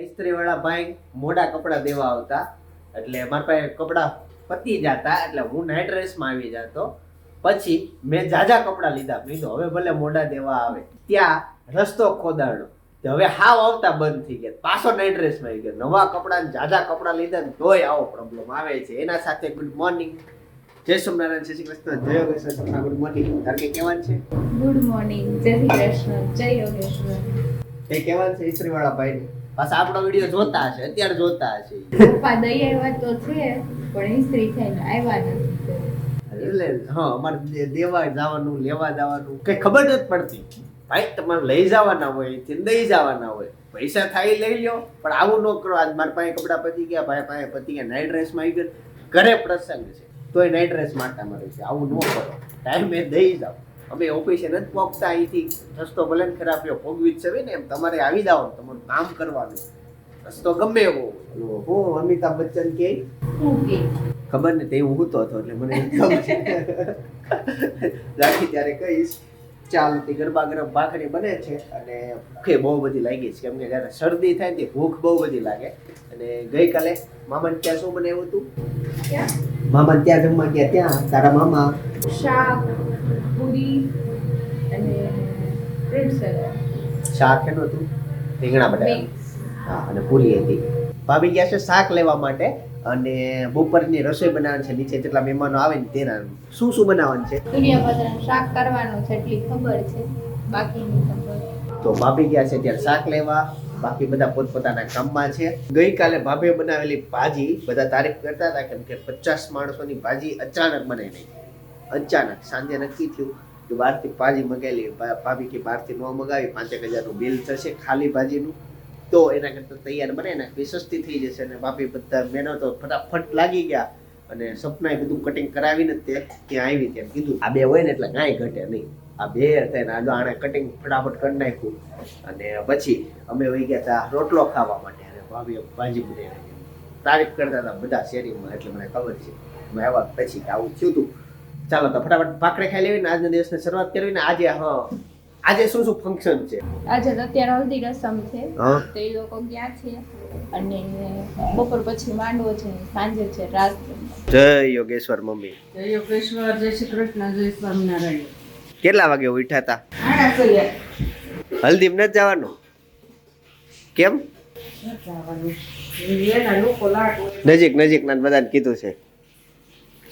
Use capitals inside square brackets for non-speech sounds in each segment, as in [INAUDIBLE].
ઇસ્ત્રી વાળા ભાઈ મોડા કપડા દેવા આવતા. એટલે મારા પાસે કપડા પતી જતા એટલે હું નાઇટ ડ્રેસમાં આવી જતો. પછી મેં જાજા કપડા લીધા. મેં હવે ભલે મોડા દેવા આવે. ત્યાં રસ્તો ખોદાણો. હવે હાવ આવતા બંધ થઈ ગયા. પાછો નાઇટ ડ્રેસમાં આવી ગયો. નવા કપડા જાજા કપડા લીધા ને તોય આવો પ્રોબ્લેમ આવે છે. એના સાથે ગુડ મોર્નિંગ જય સોમનારાયણ શ્રી કૃષ્ણ. જય યોગેશ્વર. ગુડ મોર્નિંગ તાર કે કહેવાનું છે? ગુડ મોર્નિંગ જય શ્રી કૃષ્ણ. જય યોગેશ્વર. એ કેવાનું છે ઇસ્ત્રી વાળા ભાઈ પાછા આપણો વીડિયો જોતા હશે અત્યારે જોતા હશે. પપ્પા દઈ આવ્યા તો છે પણ ઇસ્ત્રી થઈને આવ્યા નથી. એટલે હા અમારે દેવા જવાનું લેવા જવાનું કઈ ખબર જ પડતી. ભાઈ તમારે લઈ જવાના હોય અહીંથી દઈ જવાના હોય. પૈસા થાય લઈ લો પણ આવું ન કરો. આજ મારા પાસે કપડા પતી ગયા ભાઈ પાસે પતી ગયા નાઇટ ડ્રેસમાં આવી ગયો. ઘરે પ્રસંગ છે. તોય નાઇટ ડ્રેસ માટે મળે છે. આવું ન કરો. ટાઈમે દઈ જાઓ. અમે ઓફિસે નથી પહોંચતા અહીંથી. રસ્તો ભલે ને ખરાબ રહ્યો ભોગવી જ છે ને એમ. તમારે આવી જાઓ તમારું કામ કરવાનું. રસ્તો ગમે એવો હું અમિતાભ બચ્ચન કે? હું ખબર ને તે હું હૂતો હતો એટલે મને [LAUGHS] રાખી ત્યારે કહીશ ચાલ તે ગરબા ગરમ ભાખરી બને છે અને ભૂખે બહુ બધી લાગી છે. કેમ કે જ્યારે શરદી થાય ને તે ભૂખ બહુ બધી લાગે. અને ગઈકાલે મામાને ત્યાં શું બનાવ્યું હતું? મામા મામાને ત્યાં જમવા ગયા ત્યાં તારા મામા. શાક સલાડ શાક એનું હતું? રીંગણા બટાકા. હા અને પૂરી હતી. ભાભી ગયા છે શાક લેવા માટે અને બપોરની રસોઈ બનાવવાની છે. નીચે જેટલા મહેમાનો આવે ને તેના શું શું બનાવવાનું છે? સૂર્યભદ્રનું શાક કરવાનું છે એટલી ખબર છે. બાકી ખબર. તો ભાભી ગયા છે ત્યાં શાક લેવા. બાકી બધા પોતપોતાના કામમાં છે. ગઈકાલે ભાભે બનાવેલી ભાજી બધા તારીફ કરતા હતા કેમ કે પચાસ માણસોની ભાજી અચાનક બને નહીં. અચાનક સાંજે નક્કી થયું. કે બહારથી ભાજી મગાવી ભાભી કે બહારથી ન મગાવી, પાંચેક હજારનું બિલ થશે, ખાલી ભાજીનું. તો એના કરતાં તૈયાર બને નાખવી સસ્તી થઈ જશે અને ભાભી બધા મહેનતો ફટાફટ લાગી ગયા અને સપનાએ બધું કટિંગ કરાવીને તે ત્યાં આવી ત્યાં કીધું. આ બે હોય ને એટલે કાંઈ ઘટે નહીં. આ બે હતા ને આડો આણે કટિંગ ફટાફટ કરી નાખ્યું. અને પછી અમે વહી ગયા હતા રોટલો ખાવા માટે અને ભાભીએ ભાજી બનાવી તારીફ કરતા હતા બધા શેરીમાં, એટલે મને ખબર છે. મેં આવ્યા પછી આવું થયું હતું ચાલો તો ફટાફટ ભાખરે ખાઈ લેવી ને આજના દિવસની શરૂઆત કરવી ને આજે હા આજે શું શું ફંક્શન છે? આજે તો અત્યારે હલ્દી રસમ છે. તો એ લોકો ગયા છે અને બપોર પછી માંડવો છે સાંજે છે રાત. જય યોગેશ્વર મમ્મી. જય યોગેશ્વર જય શ્રી કૃષ્ણ જય સ્વામિનારાયણ. કેટલા વાગે ઉઠ્યા હતા હલ્દી નથી જવાનું? કેમ? નજીક નજીક ના બધાને કીધું છે.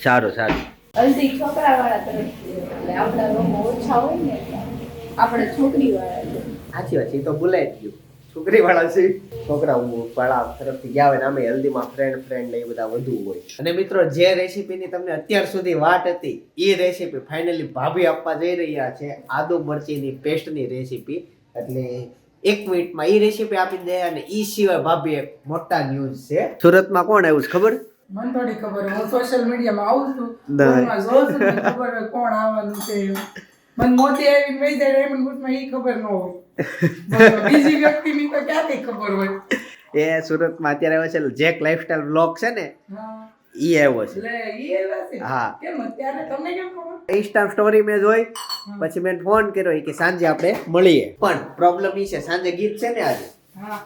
સારું સારું. હલ્દી છોકરા વાળા તરફથી એટલે આપણા લોકો ઓછા હોય ને આપણે છોકરી વાળા સાચી વાત છે તો બોલાય જ ગયું. છોકરી વાળા છે. છોકરા વાળા તરફથી ગયા હોય ને આમે હલ્દીમાં ફ્રેન્ડ ફ્રેન્ડ ને એ બધા વધુ હોય. અને મિત્રો, જે રેસીપીની તમને અત્યાર સુધી વાટ હતી, એ રેસીપી ફાઇનલી ભાભી આપવા જઈ રહ્યા છે. આદુ મરચીની પેસ્ટની રેસીપી એટલે એક મિનિટમાં એ રેસીપી આપી દે અને એ સિવાય ભાભી એક મોટા ન્યૂઝ છે. સુરતમાં કોણ આવ્યું છે, ખબર? મને થોડી ખબર હું સોશિયલ મીડિયામાં આવું છું. ફોનમાં જોઉં છું ખબર હોય કોણ આવવાનું છે મને મોતી આવીને વહી જાય રેમન્ડ બુટમાં એ ખબર ન હોય. બીજી વ્યક્તિની તો ક્યાંથી ખબર હોય? એ સુરતમાં અત્યારે આવે છે જેક લાઈફસ્ટાઈલ બ્લોગ છે ને ઈ આવ્યો છે. હા. કેમ અત્યારે તમને કેમ ઇન્સ્ટા સ્ટોરી મેં જોઈ પછી મેં ફોન કર્યો કે સાંજે આપણે મળીએ. પણ પ્રોબ્લેમ ઈ છે સાંજે ગીત છે ને આજે? હા.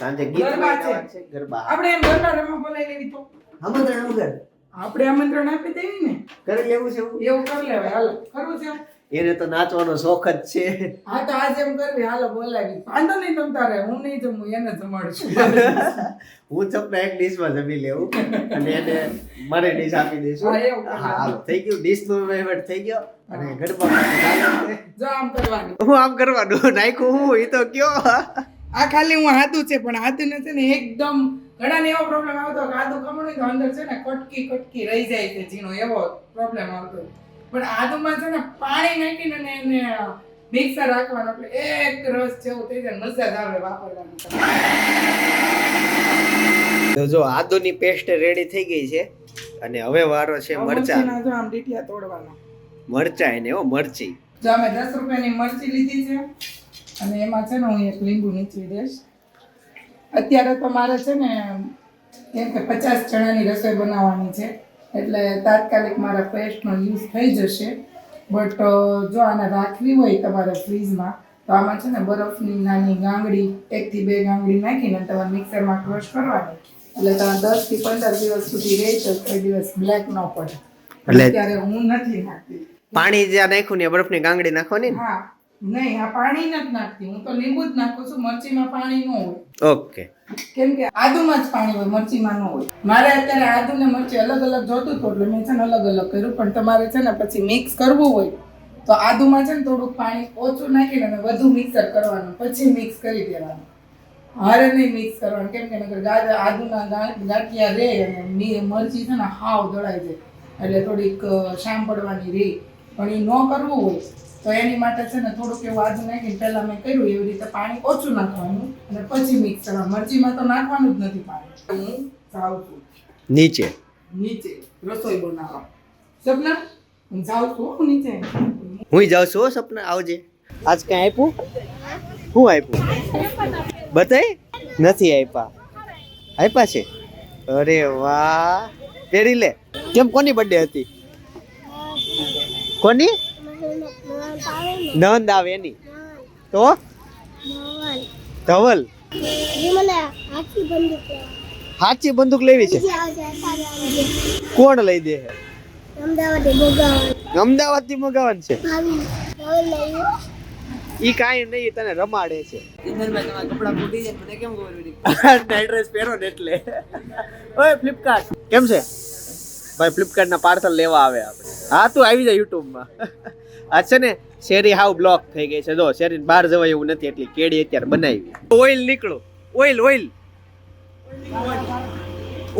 સાંજે ગીત ગરબા છે. ગરબા. આપણે એમ ગરબા રમવા બોલાવી લેવી તો. આમંત્રણ વગર આપણે આમંત્રણ આપી દેવી ને? કરી લેવું છે એવું? કરી લેવાય. હાલો ખરું છે? એને તો નાચવાનો શોખ જ છે. હા તો આજે એમ કરવી. હાલો બોલાવી. વાંધો નહીં તમ તારે. હું નહીં જમું એને જમાડશું હું ચપના એક ડીશમાં જમી લેવું. અને એને મારે ડીશ આપી દઈશું. હા, હાલો. થઈ ગયું. ડીશ નો વહીવટ થઈ ગયો. અને ગરબા જો આમ કરવાનું. હું આમ કરવાનું? નાખ્યું હું? એ તો કયો? આ ખાલી હું હાથું છે પણ હાથું છે ને એકદમ ઘણાને એવો પ્રોબ્લેમ આવતો કે આદુ કમણું તો અંદર છે ને કટકી કટકી રહી જાય છે ઝીણો એવો પ્રોબ્લેમ આવતો. પણ આદુમાં છે ને પાણી નાખીને ને એને મિક્સર રાખવાનું એટલે એક રસ જેવું થઈ જાય મજા જ આવે વાપરવાની. તો જો આદુની પેસ્ટ રેડી થઈ ગઈ છે અને હવે વારો છે મરચા. જો આમ ડીટિયા તોડવાના. મરચા એને હો મરચી. જો અમે દસ રૂપિયાની મરચી લીધી છે અને એમાં છે ને હું એક લીંબુ નીચવી દઈશ. અત્યારે તો મારે છે ને કેમ કે પચાસ જણાની રસોઈ બનાવવાની છે એટલે તાત્કાલિક મારા પેસ્ટનો યુઝ થઈ જશે. બટ જો આને રાખવી હોય તમારે ફ્રીજમાં તો આમાં છે ને બરફની નાની ગાંગડી એકથી બે ગાંગડી નાખીને તમારે મિક્સરમાં ક્રશ કરવાની. એટલે તમે દસથી પંદર દિવસ સુધી રહી તો કોઈ દિવસ બ્લેક ન પડે. એટલે- અત્યારે હું નથી નાખતી. પાણી જ્યાં નાખ્યું ને બરફની ગાંગડી નાખવાની? હા. નહીં આ પાણી નથી નાખતી. હું તો લીંબુ જ નાખું છું મરચીમાં પાણી ન હોય. ઓકે. કેમ કે આદુમાં જ પાણી હોય મરચીમાં ન હોય. મારે અત્યારે આદુ ને મરચી અલગ અલગ જોતું હતું એટલે મેં છે ને અલગ અલગ કર્યું પણ તમારે છે ને પછી મિક્સ કરવું હોય તો આદુમાં છે ને થોડુંક પાણી ઓછું નાખીને અને વધુ મિક્સર કરવાનું પછી મિક્સ કરી દેવાનું. હારે નહીં મિક્સ કરવાનું કેમ કે નકર ગાજર આદુના ગાંઠિયા રે અને મરચી છે ને હાવ દળાઈ જાય. એટલે થોડીક શામ પડવાની રે. પણ એ ન કરવું હોય તો એની માટે છે ને થોડુંક એવું આદુ નાખીને પહેલાં મેં કર્યું એવી રીતે પાણી ઓછું નાખવાનું અને પછી મિક્સ કરવાનું. મરચીમાં તો નાખવાનું જ નથી પાણી. હું જાઉં છું. નીચે. નીચે. રસોઈ બનાવવા. સપના? હું જાઉં છું હું નીચે. હું જાઉં છું હો સપના. આવજે. આજ કઈ આપ્યું? શું આપ્યું? બતાય નથી આપ્યા. આપ્યા છે? અરે વાહ. પહેરી લે. કેમ કોની બર્થડે હતી? કોની? નંદ આવે એની. તો? ધવલ. સાચી બંદૂક લેવી છે. કોણ લઈ દે? અમદાવાદથી મગાવન છે. ઈ કાઈ નહીં તને રમાડે છે. એડ્રેસ પહેરો ને એટલે ઓય ફ્લિપકાર્ટ કેમ છે? ભાઈ ફ્લિપકાર્ટ ના પાર્સલ લેવા આવે આપણે. હા તું આવી જા યુટ્યુબમાં. આ છે ને શેરી હાવ બ્લોક થઈ ગઈ છે. જો શેરી બહાર જવાય એવું નથી એટલી કેડી અત્યારે બનાવી. ઓઇલ નીકળો. ઓઇલ ઓઇલ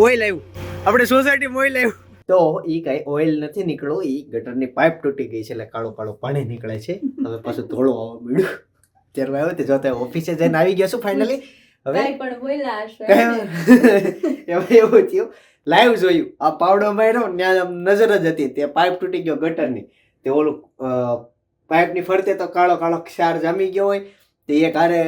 ઓઇલ આવ્યું. આપણે સોસાયટીમાં ઓઇલ આવ્યું. તો એ કઈ ઓઇલ નથી નીકળ્યું એ ગટરની પાઇપ તૂટી ગઈ છે એટલે કાળું કાળું પાણી નીકળે છે. હવે પાછું ધોળું આવવા મળ્યું ત્યારે આવ્યો તે જોતા ઓફિસે જઈને આવી ગયા છું ફાઇનલી હવે કાંઈ પણ બોલ્યા હશે. [LAUGHS] એમાં એવું થયું. લાઈવ જોયું. આ પાવડો માર્યો ત્યાં નજર જ હતી તે પાઇપ તૂટી ગયો ગટરની. તે ઓલું પાઇપની ફરતે તો કાળો કાળો ક્ષાર જામી ગયો હોય તે એક હારે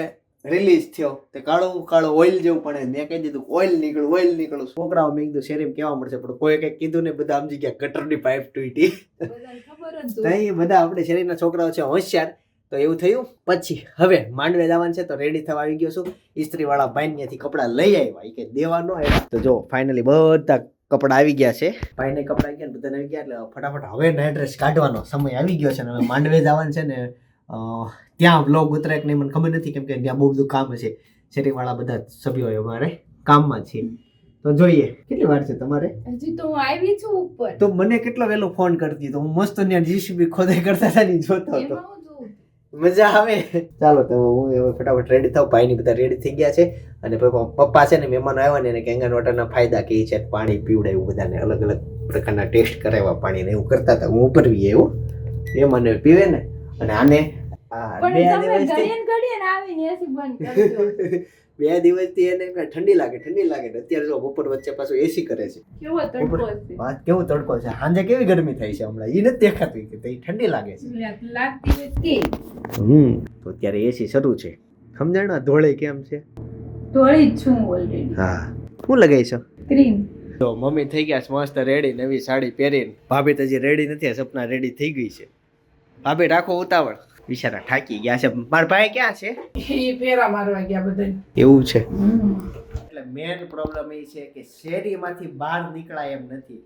રિલીઝ થયો. તે કાળો કાળો ઓઇલ જેવું પણ મેં કહી દીધું ઓઇલ નીકળું ઓઇલ નીકળું. છોકરાઓ મેં કીધું શેરીમ કેવા મળશે? પણ કોઈ કંઈક કીધું ને બધા સમજી ગયા ગટરની પાઇપ તૂટી. નહીં બધા આપણે શેરીના છોકરાઓ છે હોશિયાર. તો એવું થયું. પછી હવે માંડવે જવાનું છે તો રેડી થવા આવી ગયો છું. ઇસ્ત્રીવાળા ભાઈ ત્યાંથી કપડાં લઈ આવ્યા. ઈ કે દેવાનો આવ્યા. તો જો ફાઇનલી બધા કપડાં આવી ગયા છે. ભાઈને કપડાં આવી ગયા ને બધાને આવી ગયા એટલે ફટાફટ હવે નાઇટ ડ્રેસ કાઢવાનો. સમય આવી ગયો છે ને હવે માંડવે જવાનું છે ને અ, ત્યાં બ્લોગ ઉતરે કે નહીં મને ખબર નથી કેમ કે ત્યાં બહુ બધું કામ છે. શેરીવાળા બધા સભ્યો અમારે કામમાં છે. તો જોઈએ કેટલી વાર છે તમારે? હજી તો હું આવી છું ઉપર. તો મને કેટલો વહેલો ફોન કરતી તો હું મસ્ત ત્યાં જીસીબી ખોદાઈ કરતા હતા ને જોતો હતો. મજા આવે. ચાલો તો હું હવે ફટાફટ રેડી થાવ ભાઈની બધા રેડી થઈ ગયા છે. અને પપ્પા પપ્પા છે ને મહેમાનો આવ્યા ને એને કેંગન વોટરના ફાયદા કે છે પાણી પીવડાવ્યું બધાને અલગ અલગ પ્રકારના ટેસ્ટ કરાવ્યા પાણીને એવું કરતા હતા. હું ઉપર બી એવું મહેમાનો પીવે ને. અને આને આ બે દિવસથી [LAUGHS] બે દિવસથી એને ઠંડી લાગે ઠંડી લાગે અત્યારે જો બપોર વચ્ચે પાછું એસી કરે છે. કેવો તડકો છે વાત કેવું તડકો છે સાંજે કેવી ગરમી થાય છે હમણાં? એ નથી દેખાતી કે તઈ ઠંડી લાગે છે. લાગતી હમ તો અત્યારે એસી શરૂ છે. સમજણ ધોળે કેમ છે? ધોળી જ છું ઓલરેડી હા. શું લગાવી છો? ક્રીમ તો મમ્મી થઈ ગયા મસ્ત રેડી નવી સાડી પહેરીને. ભાભી તો હજી રેડી નથી સપના રેડી થઈ ગઈ છે. ભાભી રાખો ઉતાવળ. બિચારા થાકી ગયા છે. મારા ભાઈ ક્યાં છે? એ ફેરા મારવા ગયા બધા એવું છે? એટલે મેન પ્રોબ્લેમ એ છે કે શેરીમાંથી બહાર નીકળાય એમ નથી.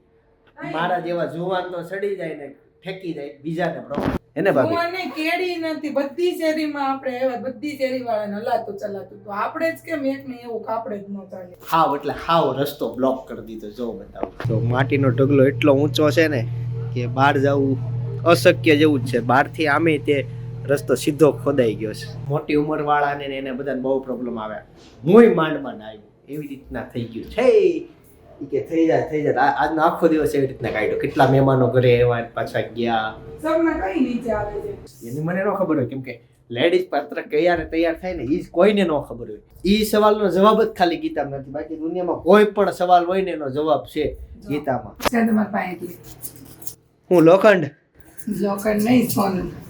મારા જેવા જુવાન તો સડી જાય ને ઠેકી જાય બીજાને પ્રોબ્લેમ એને ભાભી? મને કેડી નથી. બધી શેરીમાં આપણે એવા બધી શેરી વાળાને હલાતું ચલાતું. તો આપણે જ કેમ એક ને એવું કાપડે જ ન ચાલે? હાવ એટલે હાવ રસ્તો બ્લોક કરી દીધો. જો બતાવું. તો માટીનો ઢગલો એટલો ઊંચો છે ને કે બહાર જવું અશક્ય જેવું જ છે. બહારથી આમે તે રસ્તો સીધો ખોદાઈ ગયો છે. મોટી ઉંમર વાળાને એને બધાને બહુ પ્રોબ્લેમ આવે. હુંય માંડમાં ના આવ્યું. એવી રીતના થઈ ગયું છે. કે થઈ જાય થઈ જાય. આજનો આખો દિવસ એવી રીતના કાઢ્યો. કેટલા મહેમાનો ઘરે એવા પાછા ગયા. કઈ નીચે આવે છે? એની મને ન ખબર હોય કેમ કે લેડીઝ પાત્ર કયારે તૈયાર થાય ને એ કોઈને ન ખબર હોય. એ સવાલનો જવાબ જ ખાલી ગીતામાં નથી. બાકી દુનિયામાં કોઈ પણ સવાલ હોય ને એનો જવાબ છે ગીતામાં. હું લોખંડ? લોખંડ નહીં સોનું.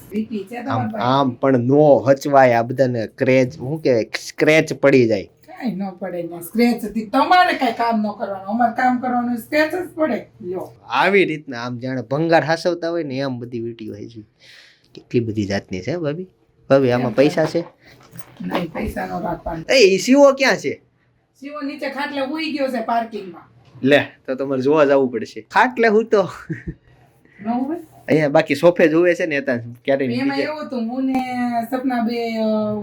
આમ આમ પણ નો હચવાય આ બધાને ક્રેચ શું કે સ્ક્રેચ પડી જાય. કઈ ન પડે ને સ્ક્રેચ હતી તમારે કઈ કામ ન કરવાનું. અમારે કામ કરવાનું સ્ક્રેચ જ પડે. લ્યો. આવી રીતના આમ જાણે ભંગાર હાસવતા હોય ને એમ બધી વીટી હોય છે. કેટલી બધી જાતની છે ભાભી? ભાભી આમાં પૈસા છે? નહીં પૈસા નો રાખવાનો. એ ઈ ક્યાં છે? શિવો નીચે ખાટલે ઉઈ ગયો છે પાર્કિંગમાં લે તો તમારે જોવા જવું પડશે. ખાટલે હું તો ન હોય અહીંયા બાકી સોફે જોવે છે ને ત્યાં ક્યારે એમાં એવું હતું હું ને સપના બે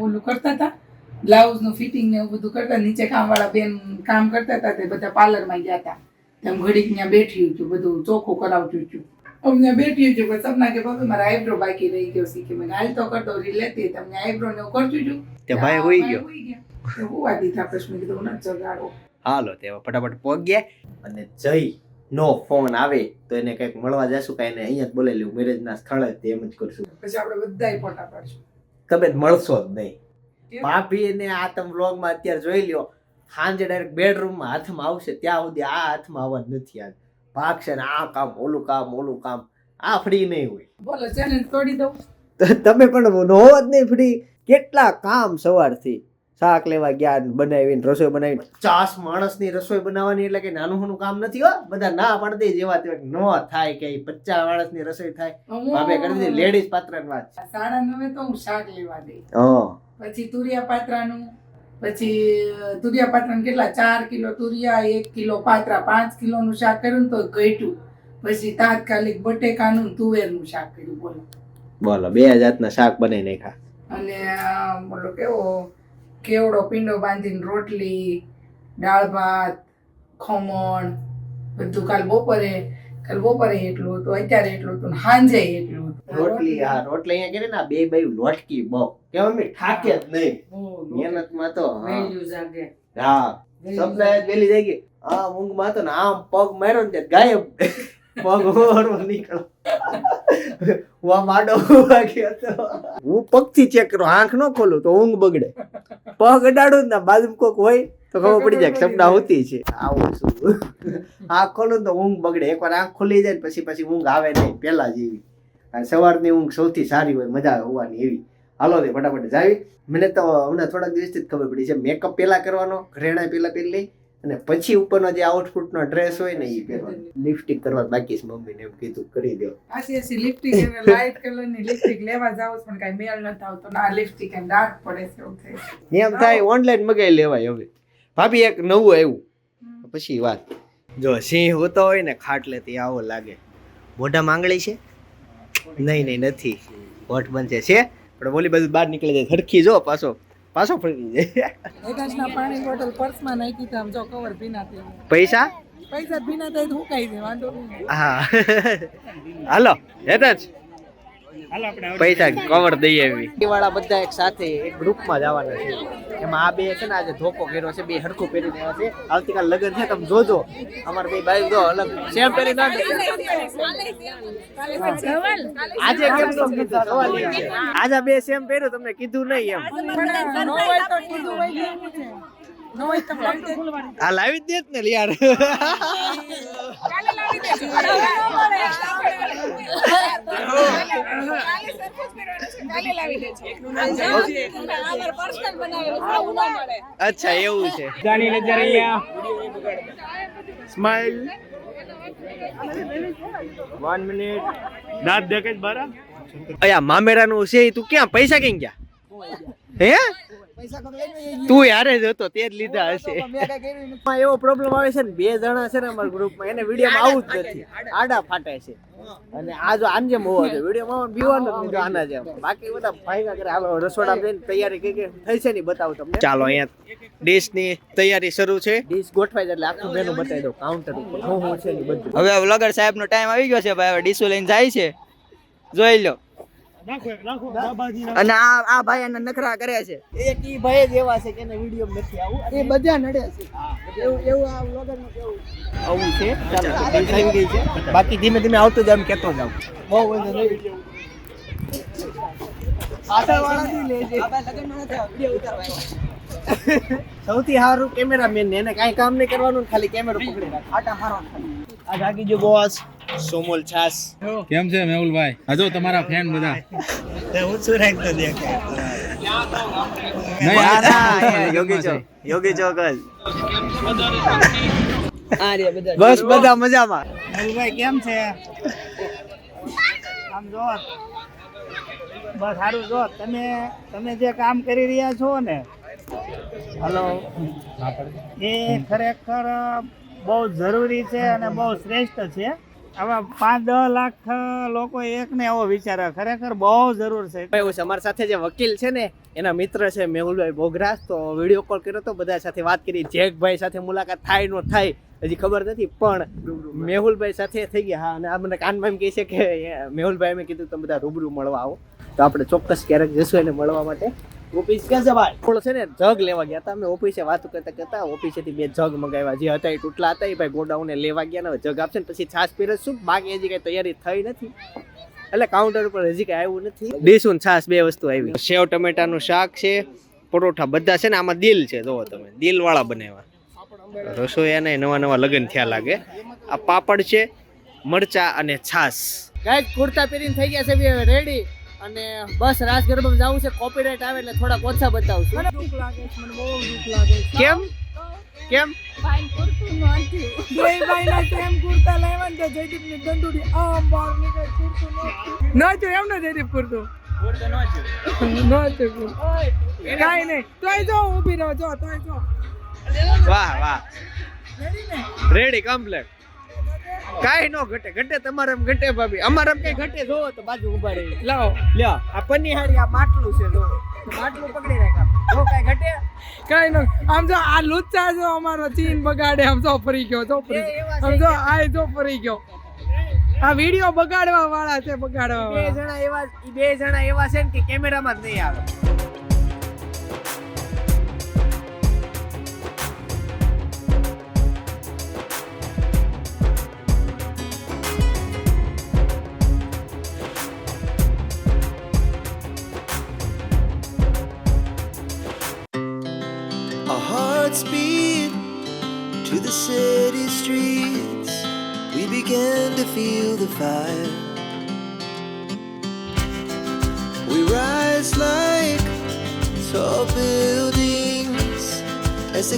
ઓલું કરતા હતા. બ્લાઉઝનું ફિટિંગ ને એવું બધું કરતા નીચે કામ વાળા બેન કામ કરતા હતા તે બધા પાર્લરમાં ગયા હતા. તેમ ઘડીક ત્યાં બેઠી છું બધું ચોખ્ખું કરાવતું છું. અમને બેઠી છું પણ સપના કે બાબા મારા આઈબ્રો બાકી રહી ગયો છે. કે મેં હાલ તો કરતો લેતી તમને આઈબ્રો ને કરતું છું. તે ભાઈ હોઈ ગયો. હુઈ ગયા. તો હુવા દીધા પ્રશ્ન કીધું ના જગાડો હાલો તે ફટાફટ ફટાફટ પહોંચ્યા અને જઈ નો ફોન આવે તો એને કંઈક મળવા જશું કાંઈ એને અહીંયા જ બોલાવી લેવું મેરેજના સ્થળે જ એમ જ કરશું. પછી આપણે બધાય ફોટા પાડશું. તમે મળશો જ નહીં? ભાભી ને આ તમે વ્લોગમાં અત્યારે જોઈ લ્યો સાંજે ડાયરેક્ટ બેડરૂમમાં હાથમાં આવશે ત્યાં સુધી આ હાથમાં આવવા નથી આજ ભાગશે ને આ કામ ઓલું કામ ઓલું કામ. આ ફ્રી નહીં હોય. બોલો ચેનલ તોડી દઉં. તમે પણ નો જ નહીં ફ્રી કેટલા કામ સવારથી. શાક લેવા ગયા ને બનાવીને રસોઈ બનાવી પચાસ માણસની રસોઈ બનાવવાની એટલે કે નાનું નાનું કામ નથી હો. બધા ના પાડી જેવા તે ન થાય કે પચાસ માણસની રસોઈ થાય. ભાભે કરી દીધી લેડીઝ પાત્રની વાત. સાડા નવે તો હું શાક લેવા દઈ. હા. પછી તુરિયા પાત્રાનું પછી તુરિયા પાત્રાનું કેટલા? ચાર કિલો તુરિયા એક કિલો પાત્રા પાંચ કિલોનું શાક કર્યું ને તો ઘટ્યું. પછી તાત્કાલિક બટેકાનું તુવેર તુવેરનું શાક કર્યું બોલો. બોલો બે જાતના શાક બનાવી નાખ્યા. અને બોલો કેવો? કેવડો પીંડો બાંધીને રોટલી દાળ ભાત ખમણ બધું કાલ બપોરે કાલ બપોરે એટલું હતું અત્યારે એટલું હતું સાંજે એટલું હતું. રોટલી હા રોટલી અહીંયા કરે ને બે બે બાયું લોટકી બહુ. કે મમ્મી? થાકે જ નહીં. મહેનતમાં તો હા. હા. સપના વેલી ગઈ. આ ઊંઘમાં તો ને આમ પગ માર્યો ને ગાયબ. પગ નીકળો. હું માડો હું પગથી ચેક કરું. આંખ ન ખોલું તો ઊંઘ બગડે. પગ અડાડું ને બાજુ કોક હોય તો ખબર પડી જાય સપના હોતી છે. આવું શું આંખ ખોલું તો ઊંઘ બગડે. એકવાર આંખ ખુલી જાય પછી પછી ઊંઘ આવે નહીં. પહેલા જેવી. અને સવારની ઊંઘ સૌથી સારી હોય, મજા હોવાની એવી. હાલો તે ફટાફટ જાવી. મને તો હમણાં થોડાક દિવસથી જ ખબર પડી છે. મેકઅપ પહેલા કરવાનો, ઘરેણા પહેલા પહેરી લઈ અને પછી ઉપરનો જે આઉટફિટનો ડ્રેસ હોય ને એ પહેરવાનો. લિપસ્ટિક કરવા બાકી છે મમ્મીને એમ કીધું કરી દો. આસી લિપસ્ટિક લાઇટ કલરની લિપસ્ટિક લેવા જાવ પણ કાઈ મેળ ન થાવ તો ના લિપસ્ટિક એમ ડાર્ક પડે છે એવું થાય એમ થાય ઓનલાઈન મગાઈ લેવાય હવે. ભાભી એક નવું આવ્યું. પછી વાત. જો સિંહ હોતો હોય ને ખાટલેથી આવો લાગે. મોઢા માંગળી છે? નહીં નહીં નથી. હોઠ બનશે છે. પણ બોલી બાજુ બહાર નીકળી જાય. સરખી જો પાછો. પાછો ફરી જાય એકાશના પાણી બોટલ પર્સમાં નાખી તો આમ જો કવર ભીના થઈ પૈસા? પૈસા ભીના થાય તો હું કઈ દે વાંધો નહીં. હા. હાલો હેતજ. પૈસા કવર દઈ આવી. વાળા બધા એક સાથે એક ગ્રુપમાં જવાના છે. એમાં આ બે છે ને આજે ધોકો કર્યો છે બે હરખું પહેરીને આવ્યા છે. આવતીકાલ લગ્ન છે તમે જોજો. અમાર બે બાઈ જો અલગ સેમ પહેરી ના આજે કેમ તો કીધું સવાલ એ છે. આજે બે સેમ પહેર્યું તમને કીધું નહીં એમ. આ લાવી જ દે ને યાર [LAUGHS] અચ્છા એવું છે. સ્માઈલ વન મિનિટ દાંત દેખે જ બારા અયા મામેરાનું છે તું ક્યાં પૈસા ક્યાં ગયા? હે? તું યારે જ હતો તે જ લીધા હશે. એવો પ્રોબ્લેમ આવે છે ને બે જણા છે ને અમારા ગ્રુપમાં એને વિડીયોમાં આવું જ નથી. આડા ફાટે છે. અને આ જો આમ જેમ હોવો જોઈએ. વિડીયોમાં બીવાનું જ નહીં આના જેમ. બાકી બધા ભાઈ કરે હાલો રસોડા જઈને તૈયારી કઈ કઈ થઈ છે ને બતાવું તમને. ચાલો અહીંયા ડીશની તૈયારી શરૂ છે. ડીશ ગોઠવાય છે એટલે આખું મેનુ બતાવી દઉં કાઉન્ટર ઉપર. શું શું છે ને બધું. હવે વ્લોગર સાહેબ નો ટાઈમ આવી ગયો છે ભાઈ હવે ડીશો લઈને જાય છે. જોઈ લો. અને આ આ ભાઈ એને નખરા કરે છે. એક ઈ ભાઈ જ એવા છે કે એને વીડિયો નથી આવું. એ બધા નડે છે. એવું એવું આ વ્લોગરનું કેવું? આવું છે. ચાલો તો ગઈ છે. બાકી ધીમે ધીમે આવતો જ એમ કેતો જાવ. બહુ વધુ નહીં. [LAUGHS] સૌથી સારું કેમેરામેન ને એને કાંઈ કામ નહીં કરવાનું ખાલી કેમેરો પકડી રાખ. આટા મારવાનો. ખાલી. આ જાગી જો બોસ. સોમોલ છાસ. કેમ છે મેહુલભાઈ? આ જો તમારા ફેન બધા. હું શું રાખતો દેખ નહીં, ના, આ ના, યોગી લગ્નમાં ચોક. યોગી ચોક જ. આ બધા. બસ બધા મજામાં. ભાઈ કેમ છે? આમ જો. બસ સારું જો. તમે તમે જે કામ કરી રહ્યા છો ને. હલો એ ખરેખર બહુ જરૂરી છે અને બહુ શ્રેષ્ઠ છે. આવા પાંચ દસ લાખ લોકો એકને એવો વિચારે. ખરેખર બહુ જરૂર છે. એવું છે, અમારી સાથે જે વકીલ છે ને, એના મિત્ર છે મેહુલભાઈ બોગરાસ તો વીડિયો કોલ કર્યો તો બધા સાથે વાત કરી. જેકભાઈ સાથે મુલાકાત થાય નો થાય, હજી ખબર નથી, પણ મેહુલભાઈ સાથે થઈ ગયા. હા, અને આ મને કાનમાં એમ કહે છે કે મેહુલભાઈ મેં કીધું, તમે બધા રૂબરૂ મળવા આવો. તો આપણે ચોક્કસ ક્યારેક જશું એને મળવા માટે. ઓફિસ ક્યાં ભાઈ થોડો છે ને જગ લેવા ગયા હતા. અમે ઓફિસે વાત કરતા કરતા ઓફિસેથી બે જગ મંગાવ્યા. જે હતા એ તૂટલા હતા એ ભાઈ ગોડાઉને લેવા ગયા ને જગ આપશે ને પછી છાશ પીરસશું બાકી હજી કઈ તૈયારી થઈ નથી. એટલે કાઉન્ટર ઉપર હજી કઈ આવ્યું નથી. ડીશું છાશ બે વસ્તુ આવી. સેવ ટમેટાનું શાક છે પરોઠા બધા છે ને આમાં દિલ છે જોવો તમે. દિલ વાળા બનાવ્યા રસોઈયાને નવા નવા લગ્ન થયા લાગે. આ પાપડ છે મરચા અને છાશ. કંઈક કુર્તા પહેરીને થઈ ગયા છે રેડી અને બસ રાસ ગરબામાં જવું છે કોપીરાઇટ આવે એટલે થોડાક ઓછા બતાવશું. દુઃખ લાગે છે મને બહુ દુઃખ લાગે છે. કેમ? કેમ? ભાઈ પૂરતું નહોતું ભાઈ ના સેમ કુર્તા લાવ્યા ને તો જયદીપની દંડુડી આમ બહાર નીકળે કુર્તું નહોતું. નહોતું એમ ને જયદીપ કુર્તું? કુર્તું. કાંઈ નહીં. તોય જો ઊભી રહો જો તોય જો. વાહ વાહ. રેડી ને? રેડી કમ્પ્લેટ કાઈ નો ઘટે. ઘટે તમારે ઘટે ભાભી. અમારે કઈ ઘટે જોવો તો બાજુ ઊભા રહી. લાવો. લ્યો આ પન્નીહારી આ માટલું છે જો. માટલું પકડી રાખ જો કઈ ઘટે? કઈ નો આમ જો આ લુચ્ચા જો અમારો ચીન બગાડે આમ જો ફરી ગયો જો ફરી ગયો. આમ જો આ જો ફરી ગયો. આ વિડિયો બગાડવા વાળા છે બગાડવા બે જણા એવા બે જણા એવા છે ને કે કેમેરામાં જ નહીં આવે.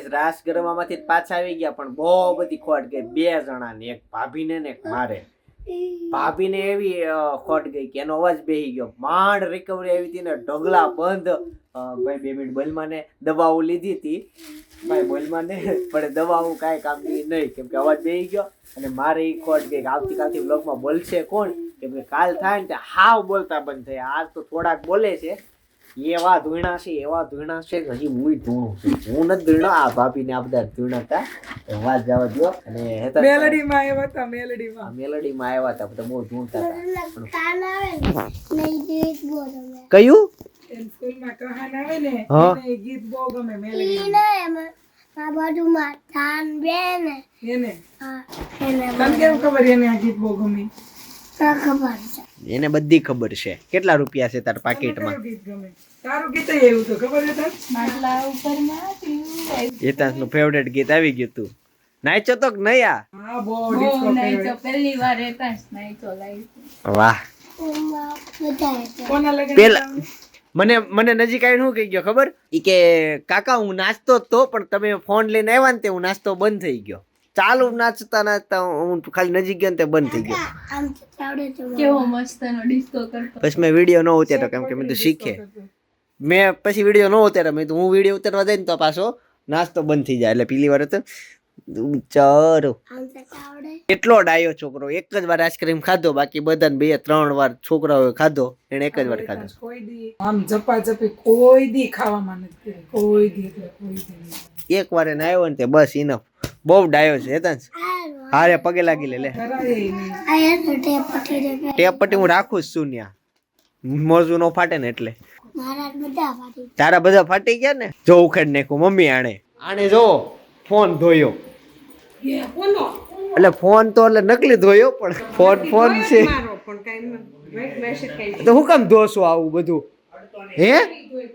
guys raas ગરબામાંથી પાછા આવી ગયા પણ બહુ બધી ખોટ ગઈ. બે જણા ને એક ભાભીને ને એક મારે. ભાભીને એવી ખોટ ગઈ કે એનો અવાજ બેહી ગયો. માંડ રિકવરી આવી હતી ને ઢગલા બંધ. ભાઈ બે મિનિટ બલમાને દવાઓ લીધી હતી. ભાઈ બલમાને પણ દવાઓ કાંઈ કામ નહીં. કેમ કે અવાજ બેહી ગયો અને મારે એ ખોટ ગઈ કે આવતીકાલથી બ્લોગમાં બોલશે કોણ? કેમ કે કાલ થાય ને હાવ બોલતા બંધ થયા. આજ તો થોડાક બોલે છે એવા ધૂણા છે એવા ધૂણા છે હજી હું ધૂણું છું. હું નથી ધૂણો આ ભાભીને આ બધા ધૂણા હતા. વાત જવા દો અને હેતર મેલડી માં આવ્યા હતા મેલડી આ માં મેલડીમાં આવ્યા હતા બધા બહુ ધૂણતા હતા. કાન આવે ને નહીં ગીત બહુ ગમે. કયું? સ્કૂલમાં કહાન આવે ને એ ગીત બહુ ગમે મેલડી ઈ ને એમાં આ બાજુમાં ધાન બે એને? હા એને તને કેમ ખબર એને આ ગીત બહુ ગમે? ખબર છે એને બધી ખબર છે. કેટલા રૂપિયા છે તાર પાકીટમાં? કયું નું તારું ગીત એવું તો ખબર છે તને? માટલા ઉપર માથ્યું હેતાંશનું ફેવરેટ ગીત આવી ગયું તું. નાચ્યો તો કે નહીં આ? વાહ. પેલા મને મને નજીક આવીને શું કહી ગયો ખબર? ઈ કે કાકા હું નાચતો તો પણ તમે ફોન લઈને આવ્યા ને તે હું નાસ્તો બંધ થઈ ગયો. ચાલુ નાચતા નાચતા હું ખાલી નજીક ગયો ને તે બંધ થઈ ગયો. કેવો મસ્ત ડિસ્કો કરતો. પછી મેં વીડિયો ન ઉતાર્યો કેમ કે મેં તો શીખે. મેં પછી વીડિયો ન ઉતાર્યો મેં તો હું વીડિયો ઉતારવા જઈને તો પાછો નાસ્તો બંધ થઈ જાય. એટલે પેલી વાર તો ચારો. એટલો ડાયો છોકરો એક જ વાર આઈસ્ક્રીમ ખાધો બાકી બધાને બે ત્રણ વાર છોકરાઓએ ખાધો એને એક જ વાર ખાધો. કોઈ દી આમ જપા જપી કોઈ દી ખાવામાં નથી. કોઈ દી કોઈ દી એક વાર એને આવ્યો ને તે બસ ઇનફ બહુ ડાયો છે હેતાંશ હારે પગે લાગી લે લે. ટેપ પટી પટ્ટી હું રાખું છું ત્યાં મોજું નો ફાટે ને એટલે. મારા બધા પાટી તારા બધા ફાટી ગયા ને? જો ઉખેડ નાખું મમ્મી આણે. આણે જો ફોન ધોયો. એટલે ફોન તો એટલે નકલી ધોયો પણ ફોન ફોન છે. તો હું કામ ધોશું આવું બધું? હે?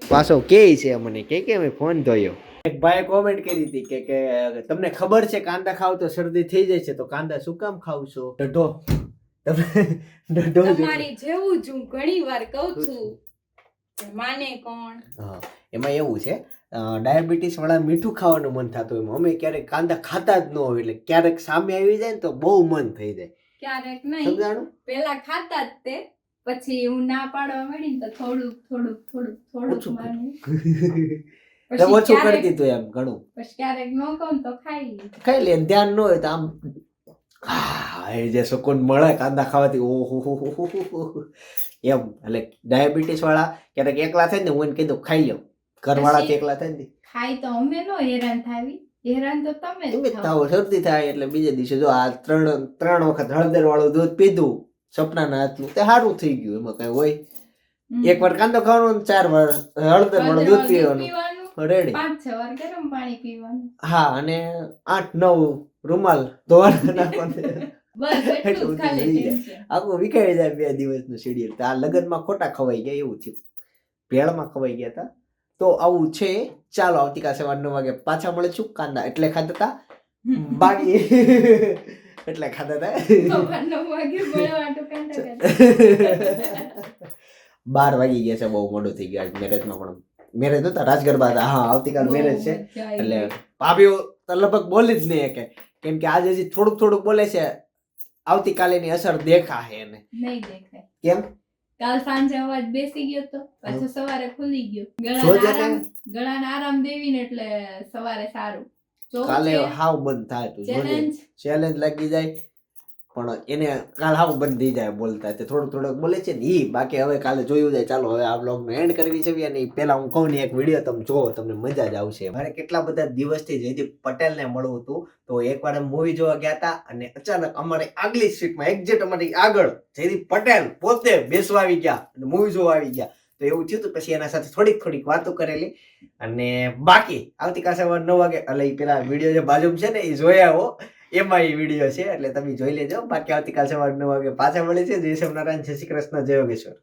પાછો કે છે મને કે કે મેં ફોન ધોયો? એક ભાઈ કોમેન્ટ કરી હતી કે કે તમને ખબર છે કાંદા ખાવ તો શરદી થઈ જાય છે તો કાંદા શું કામ ખાવ છો? ડઢો. તમે ડઢો તમારી જેવું જ હું ઘણી વાર કહું છું માને કોણ? હા એમાં એવું છે ડાયાબિટીસ વાળા મીઠું ખાવાનું મન થતું હોય અમે ક્યારેક કાંદા ખાતા જ ન હોય એટલે ક્યારેક સામે આવી જાય ને તો બહુ મન થઈ જાય. ક્યારેક નહીં. સમજાણું? પેલા ખાતા જ તે પછી હું ના પાડવા મળી ને તો થોડુંક થોડુંક થોડુંક થોડુંક ઓછું [LAUGHS] ઓછું કરી દીધું એમ ઘણું. પછી ક્યારેક ન કહું તો ખાઈ ખાઈ લે ધ્યાન ન હોય તો આમ એ જે સુકૂન મળે કાંદા ખાવાથી ઓહો. એમ એટલે ડાયાબિટીસ વાળા ક્યારેક એકલા થાય ને હું એને કીધું ખાઈ લો ઘરવાળા એકલા થાય ને. ખાઈ તો અમે નો હેરાન થાવી. હેરાન તો તમે શરદી થાય એટલે બીજે દિવસે જો આ ત્રણ ત્રણ વખત હળદર વાળું દૂધ પીધું સપનાના હાથનું તે સારું થઈ ગયું એમાં કઈ હોય. એક વાર કાંદો ખાવાનો ચાર વાર હળદર વાળું દૂધ પીવાનું. રેડી. પાંચ છ વાર ગરમ પાણી પીવાનું. હા અને આઠ નવ રૂમાલ ધોવાના [LAUGHS] નાખવાના. આખું વિખાઈ જાય બે દિવસનું શેડ્યુલ આ લગ્નમાં ખોટા ખવાઈ ગયા એવું થયું. ભેળમાં ખવાઈ ગયા હતા. તો આવું છે. ચાલો આવતીકાલ સવાર નવ વાગે પાછા મળીશું. કાંદા એટલે ખાતા હતા [LAUGHS] બાકી [LAUGHS] એટલે ખાતા હતા. બાર વાગી ગયા છે. બહુ મોડું થઈ ગયા. મેરેજમાં પણ મેરેજ હતા રાજગરબા હતા. હા આવતીકાલ મેરેજ છે. એટલે ભાભીઓ તો લગભગ બોલી જ નહીં કે કેમ કે આજે હજી થોડુંક થોડુંક બોલે છે આવતીકાલે એની અસર દેખાશે એને. નહીં દેખાય. કેમ? કાલ સાંજે અવાજ બેસી ગયો તો પાછો સવારે ખુલી ગયો. ગળાને આરામ ગળાના આરામ દેવી ને એટલે સવારે સારું. કાલે હાવ બંધ થાય તું ચેલેન્જ ચેલેન્જ લાગી જાય. પણ એને કાલ હાવ બંધ થઈ જાય બોલતા તે થોડુંક થોડુંક બોલે છે ને એ બાકી હવે કાલે જોયું જાય, ચાલો હવે આ બ્લોગ એન્ડ કરવી છે અને પહેલા હું કહું ને એક વીડિયો તમે જોવો તમને મજા જ આવશે મારે કેટલા બધા દિવસથી જયદીપ પટેલને મળવું હતું, તો એકવાર મૂવી જોવા ગયા હતા અને અચાનક અમારી આગલી સીટમાં એક્ઝેક્ટ અમારી આગળ જયદીપ પટેલ પોતે બેસવા આવી ગયા અને મૂવી જોવા આવી ગયા. તો એવું થયું હતું પછી એના સાથે થોડીક થોડીક વાતો કરેલી. અને બાકી આવતીકાલ સવાર નવ વાગે, એટલે પેલા વીડિયો જે બાજુમાં છે ને એ જોયા આવો. એમાં એ વીડિયો છે, એટલે તમે જોઈ લેજો. બાકી આવતીકાલ સવાર નવ વાગે પાછા મળે છે જય સ્વામિનારાયણ, જય શ્રી કૃષ્ણ, જય યોગેશ્વર.